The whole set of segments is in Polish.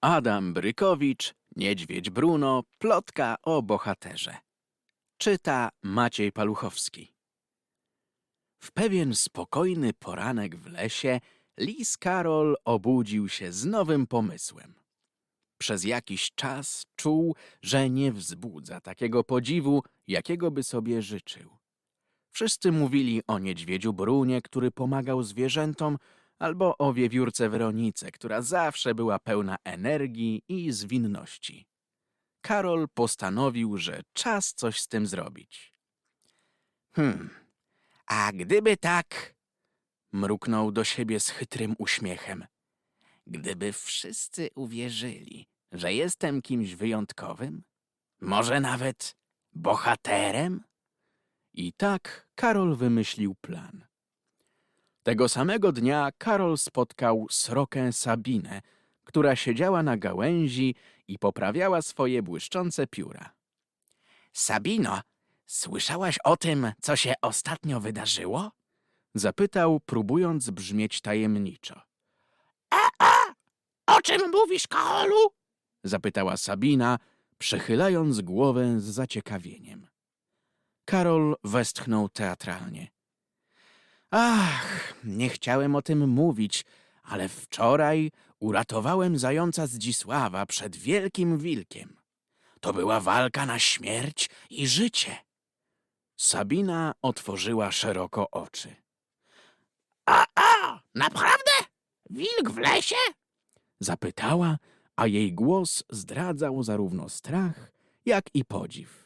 Adam Brykowicz, Niedźwiedź Bruno, plotka o bohaterze. Czyta Maciej Paluchowski. W pewien spokojny poranek w lesie lis Karol obudził się z nowym pomysłem. Przez jakiś czas czuł, że nie wzbudza takiego podziwu, jakiego by sobie życzył. Wszyscy mówili o niedźwiedziu Brunie, który pomagał zwierzętom, albo o wiewiórce Weronice, która zawsze była pełna energii i zwinności. Karol postanowił, że czas coś z tym zrobić. Hmm, a gdyby tak, mruknął do siebie z chytrym uśmiechem, gdyby wszyscy uwierzyli, że jestem kimś wyjątkowym, może nawet bohaterem? I tak Karol wymyślił plan. Tego samego dnia Karol spotkał srokę Sabinę, która siedziała na gałęzi i poprawiała swoje błyszczące pióra. Sabino, słyszałaś o tym, co się ostatnio wydarzyło? Zapytał, próbując brzmieć tajemniczo. A, a, o czym mówisz, Karolu? Zapytała Sabina, przechylając głowę z zaciekawieniem. Karol westchnął teatralnie. Ach, nie chciałem o tym mówić, ale wczoraj uratowałem zająca Zdzisława przed wielkim wilkiem. To była walka na śmierć i życie. Sabina otworzyła szeroko oczy. A, a, naprawdę? Wilk w lesie? Zapytała, a jej głos zdradzał zarówno strach, jak i podziw.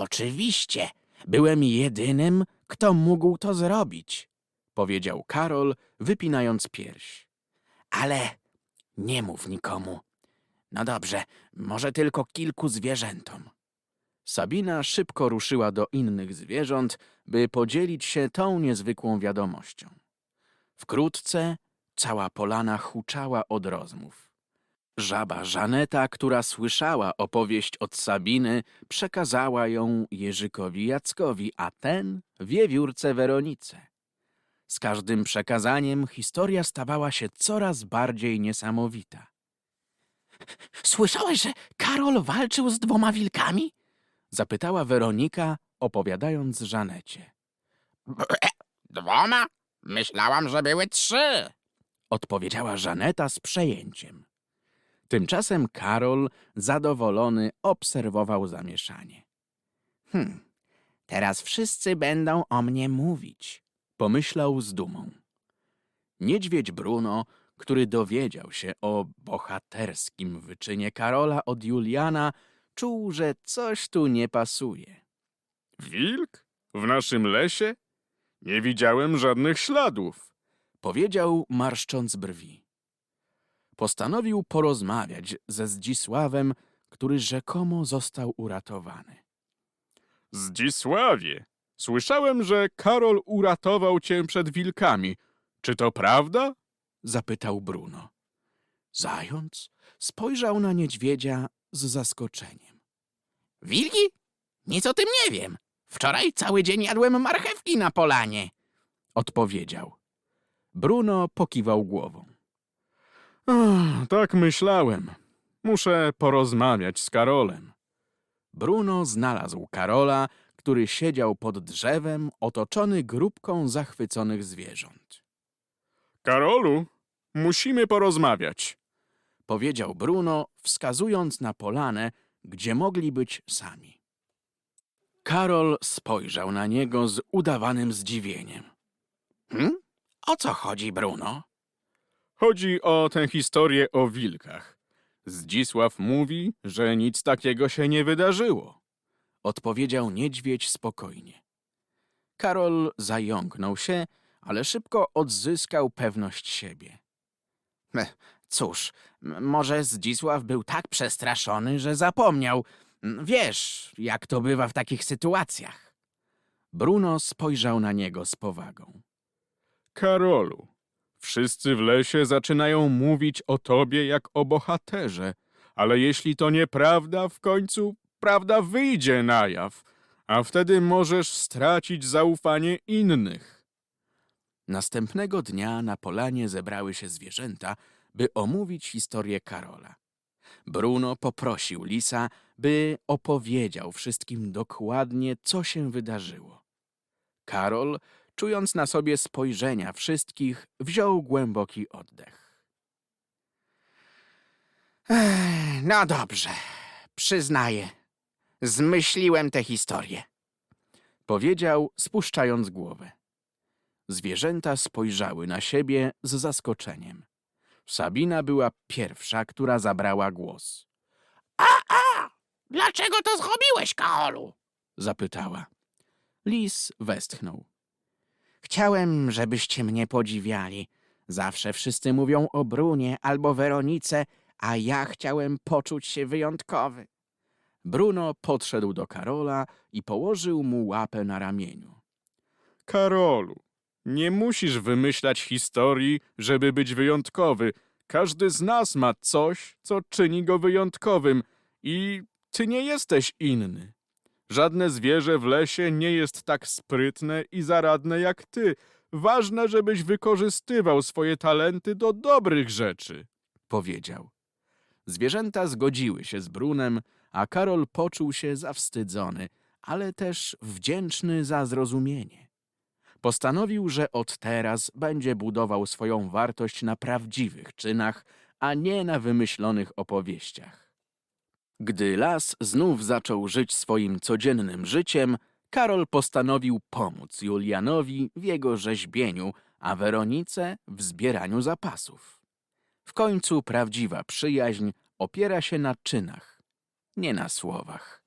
Oczywiście, byłem jedynym, kto mógł to zrobić, powiedział Karol, wypinając pierś. Ale nie mów nikomu. No dobrze, może tylko kilku zwierzętom. Sabina szybko ruszyła do innych zwierząt, by podzielić się tą niezwykłą wiadomością. Wkrótce cała polana huczała od rozmów. Żaba Żaneta, która słyszała opowieść od Sabiny, przekazała ją Jerzykowi Jackowi, a ten wiewiórce Weronice. Z każdym przekazaniem historia stawała się coraz bardziej niesamowita. Słyszałeś, że Karol walczył z dwoma wilkami? Zapytała Weronika, opowiadając Żanecie. Dwoma? Myślałam, że były trzy. Odpowiedziała Żaneta z przejęciem. Tymczasem Karol, zadowolony, obserwował zamieszanie. Hm, teraz wszyscy będą o mnie mówić, pomyślał z dumą. Niedźwiedź Bruno, który dowiedział się o bohaterskim wyczynie Karola od Juliana, czuł, że coś tu nie pasuje. Wilk? W naszym lesie? Nie widziałem żadnych śladów. Powiedział, marszcząc brwi. Postanowił porozmawiać ze Zdzisławem, który rzekomo został uratowany. Zdzisławie, słyszałem, że Karol uratował cię przed wilkami. Czy to prawda? Zapytał Bruno. Zając spojrzał na niedźwiedzia z zaskoczeniem. Wilki? Nic o tym nie wiem. Wczoraj cały dzień jadłem marchewki na polanie. Odpowiedział. Bruno pokiwał głową. Ach, tak myślałem. Muszę porozmawiać z Karolem. Bruno znalazł Karola, który siedział pod drzewem otoczony grupką zachwyconych zwierząt. Karolu, musimy porozmawiać. Powiedział Bruno, wskazując na polanę, gdzie mogli być sami. Karol spojrzał na niego z udawanym zdziwieniem. Hm? O co chodzi, Bruno? Chodzi o tę historię o wilkach. Zdzisław mówi, że nic takiego się nie wydarzyło. Odpowiedział niedźwiedź spokojnie. Karol zająknął się, ale szybko odzyskał pewność siebie. Cóż, może Zdzisław był tak przestraszony, że zapomniał. Wiesz, jak to bywa w takich sytuacjach. Bruno spojrzał na niego z powagą. Karolu, wszyscy w lesie zaczynają mówić o tobie jak o bohaterze, ale jeśli to nieprawda, w końcu prawda wyjdzie na jaw, a wtedy możesz stracić zaufanie innych. Następnego dnia na polanie zebrały się zwierzęta, by omówić historię Karola. Bruno poprosił lisa, by opowiedział wszystkim dokładnie, co się wydarzyło. Karol, czując na sobie spojrzenia wszystkich, wziął głęboki oddech. Ech, no dobrze, przyznaję. Zmyśliłem tę historię. Powiedział, spuszczając głowę. Zwierzęta spojrzały na siebie z zaskoczeniem. Sabina była pierwsza, która zabrała głos. Dlaczego to zrobiłeś, Karolu? Zapytała. Lis westchnął. Chciałem, żebyście mnie podziwiali. Zawsze wszyscy mówią o Brunie albo Weronice, a ja chciałem poczuć się wyjątkowy. Bruno podszedł do Karola i położył mu łapę na ramieniu. Karolu, nie musisz wymyślać historii, żeby być wyjątkowy. Każdy z nas ma coś, co czyni go wyjątkowym i ty nie jesteś inny. Żadne zwierzę w lesie nie jest tak sprytne i zaradne jak ty. Ważne, żebyś wykorzystywał swoje talenty do dobrych rzeczy. Powiedział. Zwierzęta zgodziły się z Brunem, a Karol poczuł się zawstydzony, ale też wdzięczny za zrozumienie. Postanowił, że od teraz będzie budował swoją wartość na prawdziwych czynach, a nie na wymyślonych opowieściach. Gdy las znów zaczął żyć swoim codziennym życiem, Karol postanowił pomóc Julianowi w jego rzeźbieniu, a Weronice w zbieraniu zapasów. W końcu prawdziwa przyjaźń opiera się na czynach, nie na słowach.